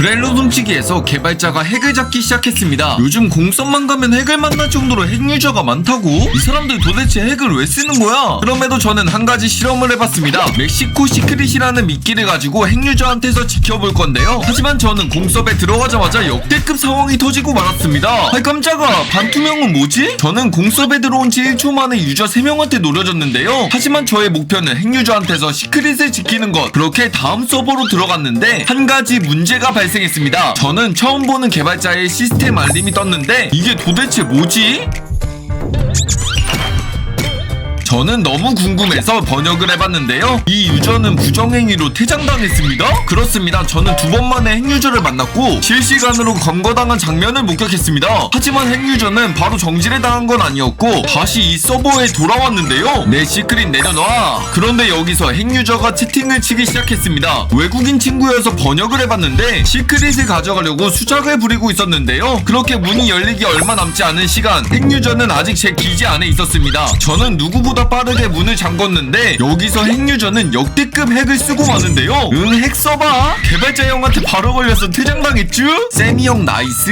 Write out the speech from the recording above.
브렐로 훔치기에서 개발자가 핵을 잡기 시작했습니다. 요즘 공선만 가면 핵을 만날 정도로 핵 유저가 많다고? 이 사람들 도대체 핵을 왜 쓰는 거야? 그럼에도 저는 한 가지 실험을 해봤습니다. 멕시코 시크릿이라는 미끼를 가지고 핵 유저한테서 지켜볼 건데요. 하지만 저는 공섭에 들어가자마자 역대급 상황이 터지고 말았습니다. 아이 깜짝아 반투명은 뭐지? 저는 공섭에 들어온 지 1초 만에 유저 3명한테 노려졌는데요. 하지만 저의 목표는 핵 유저한테서 시크릿을 지키는 것. 그렇게 다음 서버로 들어갔는데 한 가지 문제가 발생 했습니다. 저는 처음 보는 개발자의 시스템 알림이 떴는데 이게 도대체 뭐지? 저는 너무 궁금해서 번역을 해봤는데요. 이 유저는 부정행위로 퇴장당했습니다. 그렇습니다. 저는 두 번 만에 핵유저를 만났고 실시간으로 검거당한 장면을 목격했습니다. 하지만 핵유저는 바로 정지를 당한 건 아니었고 다시 이 서버에 돌아왔는데요. 내 시크릿 내려놔. 그런데 여기서 핵유저가 채팅을 치기 시작했습니다. 외국인 친구여서 번역을 해봤는데 시크릿을 가져가려고 수작을 부리고 있었는데요. 그렇게 문이 열리기 얼마 남지 않은 시간 핵유저는 아직 제 기지 안에 있었습니다. 저는 누구 보다 빠르게 문을 잠궜는데 여기서 핵유저는 역대급 핵을 쓰고 마는데요. 응 핵 써봐. 개발자 형한테 바로 걸려서 퇴장당했쥬? 세미 형 나이스.